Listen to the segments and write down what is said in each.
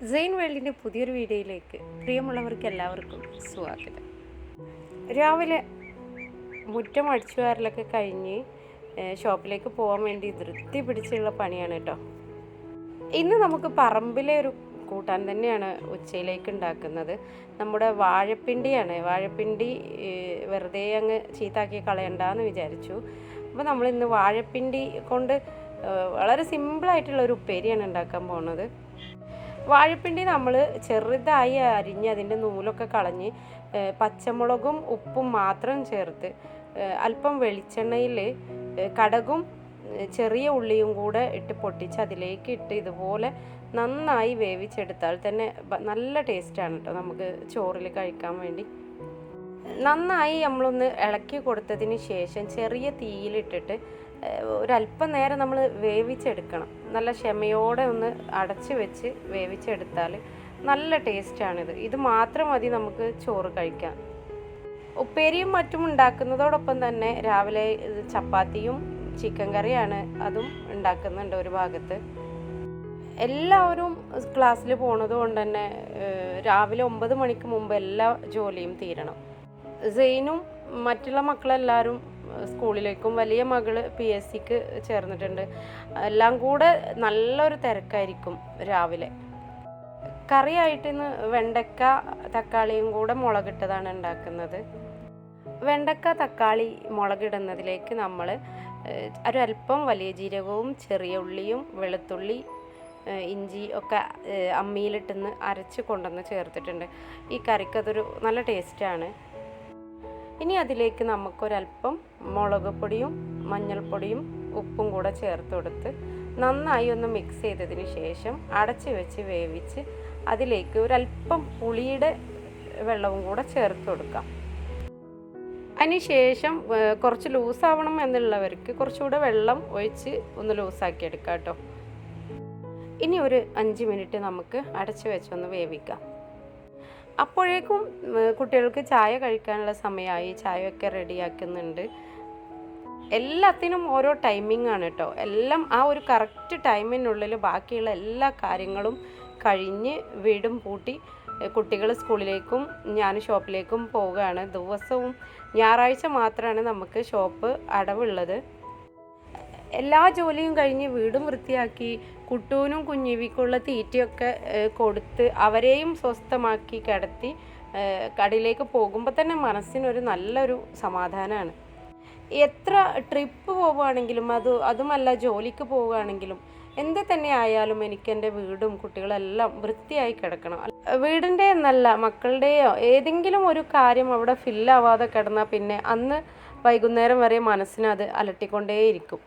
സെയിൻ വേൾഡിന്റെ പുതിയൊരു വീഡിയോയിലേക്ക് പ്രിയമുള്ളവർക്ക് എല്ലാവർക്കും സ്വാഗതം. രാവിലെ മുറ്റം അടിച്ചു വാരലൊക്കെ കഴിഞ്ഞ് ഷോപ്പിലേക്ക് പോകാൻ വേണ്ടി ധൃതി പിടിച്ചുള്ള പണിയാണ് കേട്ടോ. ഇന്ന് നമുക്ക് പറമ്പിലെ ഒരു കൂട്ടാൻ തന്നെയാണ് ഉച്ചയിലേക്ക് ഉണ്ടാക്കുന്നത്. നമ്മുടെ വാഴപ്പിണ്ടിയാണ്. വാഴപ്പിണ്ടി വെറുതെ അങ്ങ് ചീത്താക്കി കളയണ്ടെന്ന് വിചാരിച്ചു. അപ്പോൾ നമ്മൾ ഇന്ന് വാഴപ്പിണ്ടി കൊണ്ട് വളരെ സിമ്പിളായിട്ടുള്ള ഒരു ഉപ്പേരിയാണ് ഉണ്ടാക്കാൻ പോകുന്നത് വാഴപ്പിണ്ടി നമ്മൾ ചെറുതായി അരിഞ്ഞ് അതിന്റെ നൂലൊക്കെ കളഞ്ഞ് പച്ചമുളകും ഉപ്പും മാത്രം ചേർത്ത് അല്പം വെളിച്ചെണ്ണയിൽ കടകും ചെറിയ ഉള്ളിയും കൂടെ ഇട്ട് പൊട്ടിച്ച് അതിലേക്ക് ഇട്ട് ഇതുപോലെ നന്നായി വേവിച്ചെടുത്താൽ തന്നെ നല്ല ടേസ്റ്റാണ് കേട്ടോ നമുക്ക് ചോറിൽ കഴിക്കാൻ വേണ്ടി. നന്നായി നമ്മളൊന്ന് ഇളക്കി കൊടുത്തതിന് ശേഷം ചെറിയ തീയിലിട്ടിട്ട് ഒരല്പം നേരം നമ്മൾ വേവിച്ചെടുക്കണം. നല്ല ക്ഷമയോടെ ഒന്ന് അടച്ച് വെച്ച് വേവിച്ചെടുത്താൽ നല്ല ടേസ്റ്റാണിത്. ഇത് മാത്രം മതി നമുക്ക് ചോറ് കഴിക്കാൻ. ഉപ്പേരിയും മറ്റും ഉണ്ടാക്കുന്നതോടൊപ്പം തന്നെ രാവിലെ ചപ്പാത്തിയും ചിക്കൻ കറിയാണ് അതും ഉണ്ടാക്കുന്നുണ്ട് ഒരു ഭാഗത്ത്. എല്ലാവരും ക്ലാസ്സിൽ പോണത് കൊണ്ട് തന്നെ രാവിലെ ഒമ്പത് മണിക്ക് മുമ്പ് എല്ലാ ജോലിയും തീരണം. സെയിനും മറ്റുള്ള മക്കളെല്ലാവരും സ്കൂളിലേക്കും വലിയ മകൾ പി എസ് സിക്ക് ചേർന്നിട്ടുണ്ട്. എല്ലാം കൂടെ നല്ലൊരു തിരക്കായിരിക്കും രാവിലെ. കറിയായിട്ട് ഇന്ന് വെണ്ടക്ക തക്കാളിയും കൂടെ മുളകിട്ടതാണ് ഉണ്ടാക്കുന്നത്. വെണ്ടക്ക തക്കാളി മുളകിടുന്നതിലേക്ക് നമ്മൾ ഒരല്പം വലിയ ജീരകവും ചെറിയ ഉള്ളിയും വെളുത്തുള്ളി ഇഞ്ചി ഒക്കെ അമ്മിയിലിട്ടിന്ന് അരച്ച് കൊണ്ടുവന്ന് ചേർത്തിട്ടുണ്ട്. ഈ കറിക്കതൊരു നല്ല ടേസ്റ്റാണ് ഇനി അതിലേക്ക് നമുക്കൊരല്പം മുളക് പൊടിയും മഞ്ഞൾപ്പൊടിയും ഉപ്പും കൂടെ ചേർത്ത് കൊടുത്ത് നന്നായി ഒന്ന് മിക്സ് ചെയ്തതിന് ശേഷം അടച്ച് വെച്ച് വേവിച്ച് അതിലേക്ക് ഒരല്പം പുളിയുടെ വെള്ളവും കൂടെ ചേർത്ത് കൊടുക്കാം. അതിനുശേഷം കുറച്ച് ലൂസാവണം എന്നുള്ളവർക്ക് കുറച്ചുകൂടെ വെള്ളം ഒഴിച്ച് ഒന്ന് ലൂസാക്കി എടുക്കാം കേട്ടോ. ഇനി ഒരു അഞ്ച് മിനിറ്റ് നമുക്ക് അടച്ച് വെച്ചൊന്ന് വേവിക്കാം. അപ്പോഴേക്കും കുട്ടികൾക്ക് ചായ കഴിക്കാനുള്ള സമയമായി. ചായയൊക്കെ റെഡിയാക്കുന്നുണ്ട്. എല്ലാത്തിനും ഓരോ ടൈമിംഗ് ആണ് കേട്ടോ എല്ലാം ആ ഒരു കറക്റ്റ് ടൈമിനുള്ളിൽ ബാക്കിയുള്ള എല്ലാ കാര്യങ്ങളും കഴിഞ്ഞ് വീടും പൂട്ടി കുട്ടികൾ സ്കൂളിലേക്കും ഞാൻ ഷോപ്പിലേക്കും പോവുകയാണ്. ദിവസവും ഞായറാഴ്ച മാത്രമാണ് നമുക്ക് ഷോപ്പ് അടവുള്ളത്. എല്ലാ ജോലിയും കഴിഞ്ഞ് വീടും വൃത്തിയാക്കി കുട്ടൂനും കുഞ്ഞിവിക്കുള്ള തീറ്റയൊക്കെ കൊടുത്ത് അവരെയും സ്വസ്ഥമാക്കി കിടത്തി കടയിലേക്ക് പോകുമ്പോൾ തന്നെ മനസ്സിനൊരു നല്ലൊരു സമാധാനമാണ് എത്ര ട്രിപ്പ് പോവുകയാണെങ്കിലും അത് അതുമല്ല ജോലിക്ക് പോവുകയാണെങ്കിലും എന്ത് തന്നെ ആയാലും എനിക്ക് എന്റെ വീടും കുട്ടികളെല്ലാം വൃത്തിയായി കിടക്കണം. വീടിന്റെ എന്നല്ല മക്കളുടെയോ ഏതെങ്കിലും ഒരു കാര്യം അവിടെ ഫില്ലാവാതെ കിടന്നാൽ പിന്നെ അന്ന് വൈകുന്നേരം വരെ മനസ്സിനത് അലട്ടിക്കൊണ്ടേയിരിക്കും.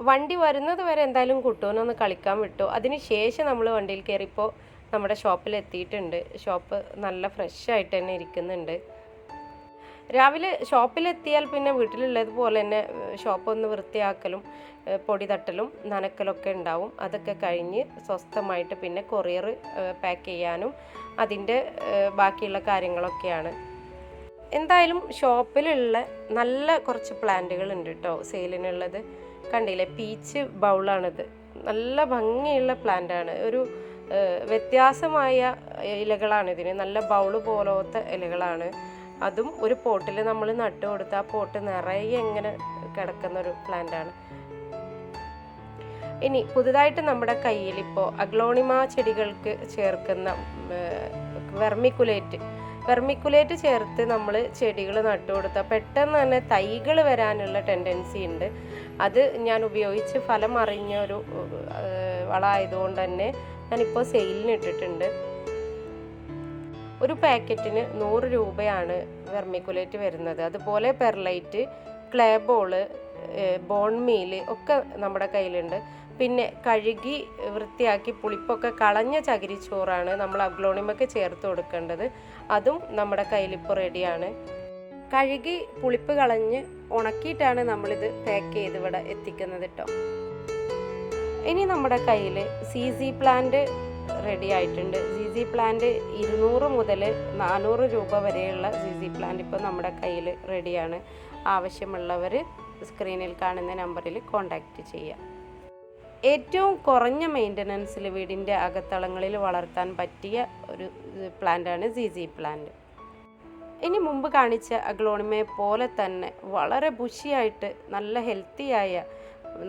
വണ്ടി വരുന്നത് വരെ എന്തായാലും കുട്ടൂനൊന്ന് കളിക്കാൻ വിട്ടു. അതിനുശേഷം നമ്മൾ വണ്ടിയിൽ കയറിയപ്പോൾ നമ്മുടെ ഷോപ്പിൽ എത്തിയിട്ടുണ്ട്. ഷോപ്പ് നല്ല ഫ്രഷ് ആയിട്ട് തന്നെ ഇരിക്കുന്നുണ്ട്. രാവിലെ ഷോപ്പിലെത്തിയാൽ പിന്നെ വീട്ടിലുള്ളതുപോലെ തന്നെ ഷോപ്പ് ഒന്ന് വൃത്തിയാക്കലും പൊടി തട്ടലും നനക്കലൊക്കെ ഉണ്ടാവും. അതൊക്കെ കഴിഞ്ഞ് സ്വസ്ഥമായിട്ട് പിന്നെ കൊറിയർ പാക്ക് ചെയ്യാനും അതിന്റെ ബാക്കിയുള്ള കാര്യങ്ങളൊക്കെയാണ്. എന്തായാലും ഷോപ്പിലുള്ള നല്ല കുറച്ച് പ്ലാന്റുകൾ ഉണ്ട് കേട്ടോ സെയിലിനുള്ളത്. കണ്ടില്ലേ? പീച്ച് ബൗളാണിത്. നല്ല ഭംഗിയുള്ള പ്ലാന്റാണ് ഒരു വ്യത്യാസമായ ഇലകളാണ് ഇതിന്. നല്ല ബൗൾ പോലത്തെ ഇലകളാണ്. അതും ഒരു പോട്ടിൽ നമ്മൾ നട്ടു കൊടുത്ത ആ പോട്ട് നിറയെ ഇങ്ങനെ കിടക്കുന്ന ഒരു പ്ലാന്റാണ് ഇനി പുതുതായിട്ട് നമ്മുടെ കയ്യിൽ ഇപ്പോൾ അഗ്ലോണിമ ചെടികൾക്ക് ചേർക്കുന്ന വെർമിക്കുലേറ്റ് വെർമിക്കുലേറ്റ് ചേർത്ത് നമ്മൾ ചെടികൾ നട്ടു കൊടുത്താൽ പെട്ടെന്ന് തന്നെ തൈകൾ വരാനുള്ള ടെൻഡൻസി ഉണ്ട്. അത് ഞാൻ ഉപയോഗിച്ച് ഫലം അറിഞ്ഞ ഒരു വളമായതുകൊണ്ട് തന്നെ ഞാനിപ്പോൾ സെയിലിന് ഇട്ടിട്ടുണ്ട്. ഒരു പാക്കറ്റിന് നൂറ് രൂപയാണ് വെർമിക്കുലേറ്റ് വരുന്നത്. അതുപോലെ പെർലൈറ്റ് ക്ലേബോൾ ബോൺ മീൽ ഒക്കെ നമ്മുടെ കയ്യിലുണ്ട്. പിന്നെ കഴുകി വൃത്തിയാക്കി പുളിപ്പൊക്കെ കളഞ്ഞ ചകിരിച്ചോറാണ് നമ്മൾ അഗ്ലോണിമൊക്കെ ചേർത്ത് കൊടുക്കേണ്ടത്. അതും നമ്മുടെ കയ്യിലിപ്പോൾ റെഡിയാണ്. കഴുകി പുളിപ്പ് കളഞ്ഞ് ഉണക്കിയിട്ടാണ് നമ്മളിത് പാക്ക് ചെയ്ത് ഇവിടെ എത്തിക്കുന്നത് കേട്ടോ ഇനി നമ്മുടെ കയ്യിൽ സി സി പ്ലാന്റ് റെഡി ആയിട്ടുണ്ട്. സി സി പ്ലാന്റ് ഇരുന്നൂറ് മുതൽ നാനൂറ് രൂപ വരെയുള്ള സി സി പ്ലാന്റ് ഇപ്പോൾ നമ്മുടെ കയ്യിൽ റെഡിയാണ്. ആവശ്യമുള്ളവർ സ്ക്രീനിൽ കാണുന്ന നമ്പറിൽ കോൺടാക്റ്റ് ചെയ്യുക ഏറ്റവും കുറഞ്ഞ മെയിന്റനൻസിൽ വീടിന്റെ അകത്തളങ്ങളിൽ വളർത്താൻ പറ്റിയ ഒരു പ്ലാന്റാണ് സി പ്ലാന്റ്. ഇനി മുമ്പ് കാണിച്ച അഗ്ലോണിമയെ പോലെ തന്നെ വളരെ ബുഷിയായിട്ട് നല്ല ഹെൽത്തിയായ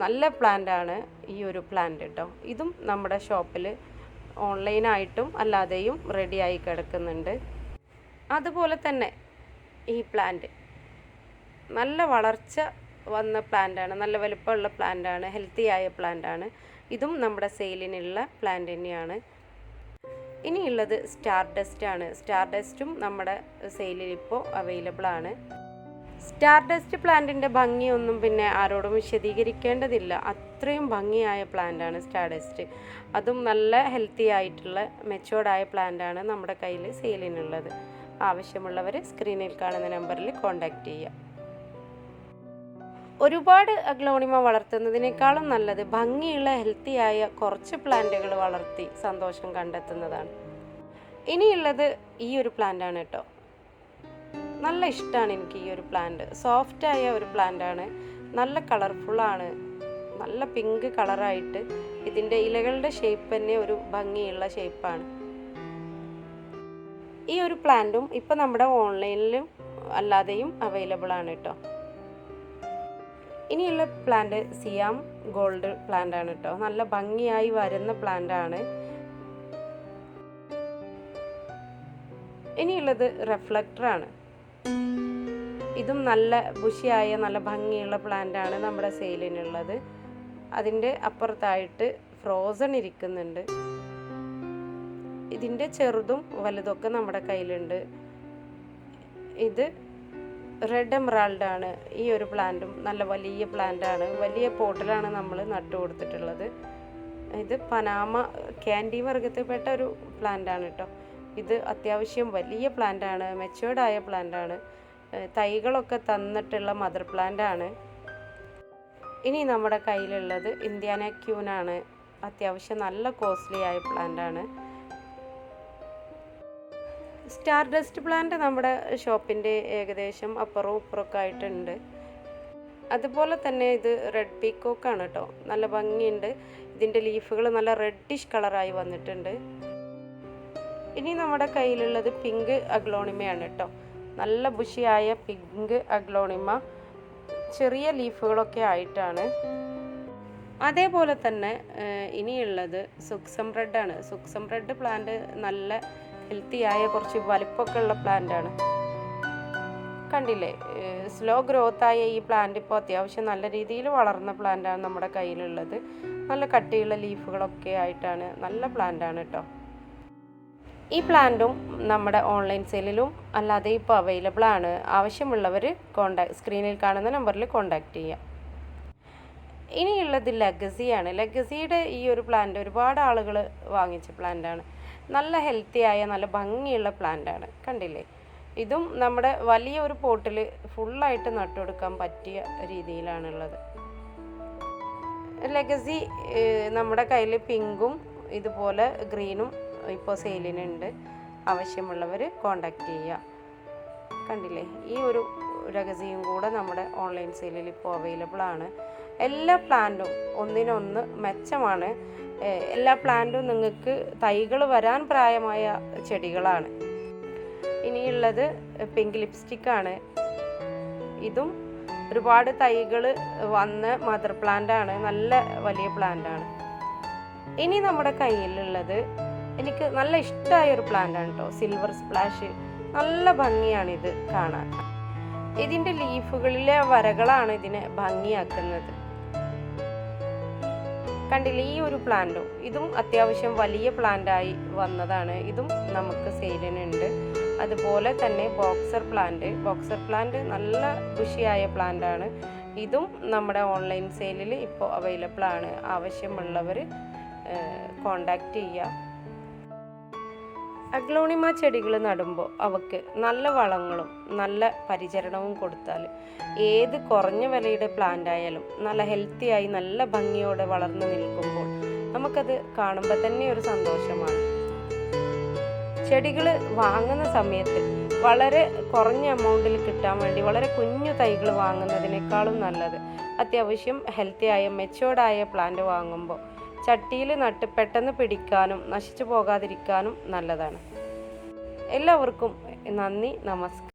നല്ല പ്ലാന്റാണ് ഈ ഒരു പ്ലാന്റ് കേട്ടോ. ഇതും നമ്മുടെ ഷോപ്പിൽ ഓൺലൈനായിട്ടും അല്ലാതെയും റെഡിയായി കിടക്കുന്നുണ്ട്. അതുപോലെ തന്നെ ഈ പ്ലാന്റ് നല്ല വളർച്ച വന്ന പ്ലാന്റാണ് നല്ല വലുപ്പമുള്ള പ്ലാന്റാണ് ഹെൽത്തി ആയ പ്ലാന്റാണ് ഇതും നമ്മുടെ സെയിലിനുള്ള പ്ലാന്റ് തന്നെയാണ്. ഇനിയുള്ളത് സ്റ്റാർ ഡസ്റ്റ് ആണ്. സ്റ്റാർ ഡസ്റ്റും നമ്മുടെ സെയിലിൽ ഇപ്പോൾ അവൈലബിൾ ആണ്. സ്റ്റാർ ഡസ്റ്റ് പ്ലാന്റിന്റെ ഭംഗിയൊന്നും പിന്നെ ആരോടും വിശദീകരിക്കേണ്ടതില്ല. അത്രയും ഭംഗിയായ പ്ലാന്റാണ് സ്റ്റാർ ഡസ്റ്റ് അതും നല്ല ഹെൽത്തി ആയിട്ടുള്ള മെച്ചോർഡായ പ്ലാന്റാണ് നമ്മുടെ കയ്യിൽ സെയിലിനുള്ളത്. ആവശ്യമുള്ളവർ സ്ക്രീനിൽ കാണുന്ന നമ്പറിൽ കോൺടാക്റ്റ് ചെയ്യുക. ഒരുപാട് അഗ്ലോണിമ വളർത്തുന്നതിനേക്കാളും നല്ലത് ഭംഗിയുള്ള ഹെൽത്തിയായ കുറച്ച് പ്ലാന്റുകൾ വളർത്തി സന്തോഷം കണ്ടെത്തുന്നതാണ്. ഇനിയുള്ളത് ഈ ഒരു പ്ലാന്റാണ് കേട്ടോ. നല്ല ഇഷ്ടമാണ് എനിക്ക് ഈ ഒരു പ്ലാന്റ് സോഫ്റ്റായ ഒരു പ്ലാന്റാണ് നല്ല കളർഫുള്ളാണ് നല്ല പിങ്ക് കളറായിട്ട് ഇതിന്റെ ഇലകളുടെ ഷേപ്പ് തന്നെ ഒരു ഭംഗിയുള്ള ഷേപ്പാണ് ഈ ഒരു പ്ലാന്റും ഇപ്പം നമ്മുടെ ഓൺലൈനിലും അല്ലാതെയും അവൈലബിൾ ആണ് കേട്ടോ. ഇനിയുള്ള പ്ലാന്റ് സിയാം ഗോൾഡ് പ്ലാന്റ് ആണ് കേട്ടോ നല്ല ഭംഗിയായി വരുന്ന പ്ലാന്റ് ആണ്. ഇനിയുള്ളത് റിഫ്ലക്ടർ ആണ്. ഇതും നല്ല ബുഷിയായ നല്ല ഭംഗിയുള്ള പ്ലാന്റ് ആണ് നമ്മുടെ സെയിലിനുള്ളത് അതിന്റെ അപ്പുറത്തായിട്ട് ഫ്രോസൺ ഇരിക്കുന്നുണ്ട്. ഇതിന്റെ ചെറുതും വലുതൊക്കെ നമ്മുടെ കയ്യിലുണ്ട്. ഇത് റെഡ് എമറാൾഡ് ആണ് ഈ ഒരു പ്ലാന്റും നല്ല വലിയ പ്ലാന്റ് ആണ്. വലിയ പോട്ടിലാണ് നമ്മൾ നട്ടു കൊടുത്തിട്ടുള്ളത്. ഇത് പനാമ ക്യാൻഡി വർഗത്തിൽപ്പെട്ട ഒരു പ്ലാന്റാണ് കേട്ടോ ഇത് അത്യാവശ്യം വലിയ പ്ലാന്റാണ് ആയ പ്ലാന്റ് ആണ്. തൈകളൊക്കെ തന്നിട്ടുള്ള മദർ പ്ലാന്റ് ആണ്. ഇനി നമ്മുടെ കയ്യിലുള്ളത് ഇന്ത്യാന ക്യൂനാണ് അത്യാവശ്യം നല്ല കോസ്റ്റ്ലി ആയ പ്ലാന്റ് ആണ്. സ്റ്റാർ ഡസ്റ്റ് പ്ലാന്റ് നമ്മുടെ ഷോപ്പിന്റെ ഏകദേശം അപ്പുറവും ഇപ്പുറമൊക്കെ ആയിട്ടുണ്ട്. അതുപോലെ തന്നെ ഇത് റെഡ് പീക്കോക്കാണ് കേട്ടോ. നല്ല ഭംഗിയുണ്ട്. ഇതിന്റെ ലീഫുകൾ നല്ല റെഡിഷ് കളറായി വന്നിട്ടുണ്ട്. ഇനി നമ്മുടെ കയ്യിലുള്ളത് പിങ്ക് അഗ്ലോണിമയാണ് കേട്ടോ. നല്ല ബുഷിയായ പിങ്ക് അഗ്ലോണിമ ചെറിയ ലീഫുകളൊക്കെ ആയിട്ടാണ്. അതേപോലെ തന്നെ ഇനിയുള്ളത് സുക്സം റെഡാണ് സുക്സം റെഡ് പ്ലാന്റ് നല്ല ഹെൽത്തിയായ കുറച്ച് വലിപ്പമൊക്കെ ഉള്ള പ്ലാന്റ് ആണ്. കണ്ടില്ലേ സ്ലോ ഗ്രോത്ത് ആയ ഈ പ്ലാന്റ് ഇപ്പോൾ അത്യാവശ്യം നല്ല രീതിയിൽ വളർന്ന പ്ലാന്റ് ആണ് നമ്മുടെ കയ്യിലുള്ളത്. നല്ല കട്ടിയുള്ള ലീഫുകളൊക്കെ ആയിട്ടാണ് നല്ല പ്ലാന്റ് ആണ് കേട്ടോ ഈ പ്ലാന്റും നമ്മുടെ ഓൺലൈൻ സെയിലിലും അല്ലാതെ ഇപ്പോൾ അവൈലബിൾ ആണ്. ആവശ്യമുള്ളവർ കോണ്ടാക്ട് സ്ക്രീനിൽ കാണുന്ന നമ്പറിൽ കോണ്ടാക്ട് ചെയ്യാം. ഇനിയുള്ളത് ലഗസിയാണ് ലഗസിയുടെ ഈ ഒരു പ്ലാന്റ് ഒരുപാട് ആളുകൾ വാങ്ങിച്ച പ്ലാന്റാണ് നല്ല ഹെൽത്തി ആയ നല്ല ഭംഗിയുള്ള പ്ലാന്റാണ് കണ്ടില്ലേ? ഇതും നമ്മുടെ വലിയ ഒരു പോട്ടിൽ ഫുള്ളായിട്ട് നട്ടുകൊടുക്കാൻ പറ്റിയ രീതിയിലാണുള്ളത്. ലെഗസി നമ്മുടെ കയ്യിൽ പിങ്കും ഇതുപോലെ ഗ്രീനും ഇപ്പോൾ സെയിലിനുണ്ട് ആവശ്യമുള്ളവർ കോണ്ടാക്ട് ചെയ്യുക കണ്ടില്ലേ? ഈ ഒരു രഹസ്യം കൂടെ നമ്മുടെ ഓൺലൈൻ സെയിലിൽ ഇപ്പോൾ അവൈലബിൾ ആണ്. എല്ലാ പ്ലാന്റും ഒന്നിനൊന്ന് മെച്ചമാണ്. എല്ലാ പ്ലാന്റും നിങ്ങൾക്ക് തൈകൾ വരാൻ പ്രായമായ ചെടികളാണ്. ഇനിയുള്ളത് പിങ്ക് ലിപ്സ്റ്റിക്കാണ്. ഇതും ഒരുപാട് തൈകൾ വന്ന മദർ പ്ലാന്റ് ആണ് നല്ല വലിയ പ്ലാന്റ് ആണ് ഇനി നമ്മുടെ കയ്യിലുള്ളത് എനിക്ക് നല്ല ഇഷ്ടമായ ഒരു പ്ലാന്റ് ആണ് കേട്ടോ സിൽവർ സ്പ്ലാഷ് നല്ല ഭംഗിയാണ് ഇത് കാണാൻ. ഇതിന്റെ ലീഫുകളിലെ വരകളാണ് ഇതിനെ ഭംഗിയാക്കുന്നത്. കണ്ടില്ലേ ഈ ഒരു പ്ലാന്റും ഇതും അത്യാവശ്യം വലിയ പ്ലാന്റായി വന്നതാണ്. ഇതും നമുക്ക് സെയിലിനുണ്ട് അതുപോലെ തന്നെ ബോക്സർ പ്ലാന്റ് ബോക്സർ പ്ലാന്റ് നല്ല ബുഷിയായ പ്ലാന്റാണ് ഇതും നമ്മുടെ ഓൺലൈൻ സെയിലിൽ ഇപ്പോൾ അവൈലബിൾ ആണ്. ആവശ്യമുള്ളവർ കോണ്ടാക്ട് ചെയ്യുക അഗ്ലോണിമ ചെടികൾ നടുമ്പോൾ അവക്ക് നല്ല വളങ്ങളും നല്ല പരിചരണവും കൊടുത്താൽ ഏത് കുറഞ്ഞ വിലയുടെ പ്ലാന്റ് ആയാലും നല്ല ഹെൽത്തിയായി നല്ല ഭംഗിയോടെ വളർന്നു നിൽക്കുമ്പോൾ നമുക്കത് കാണുമ്പോൾ തന്നെ ഒരു സന്തോഷമാണ്. ചെടികൾ വാങ്ങുന്ന സമയത്ത് വളരെ കുറഞ്ഞ എമൗണ്ടിൽ കിട്ടാൻ വേണ്ടി വളരെ കുഞ്ഞു തൈകൾ വാങ്ങുന്നതിനേക്കാളും നല്ലത്. അത്യാവശ്യം ഹെൽത്തി ആയ മെച്ചോർഡായ പ്ലാന്റ് വാങ്ങുമ്പോൾ ചട്ടിയിൽ നട്ട് പെട്ടെന്ന് പിടിക്കാനും നശിച്ചു പോകാതിരിക്കാനും നല്ലതാണ്. എല്ലാവർക്കും നന്ദി നമസ്കാരം.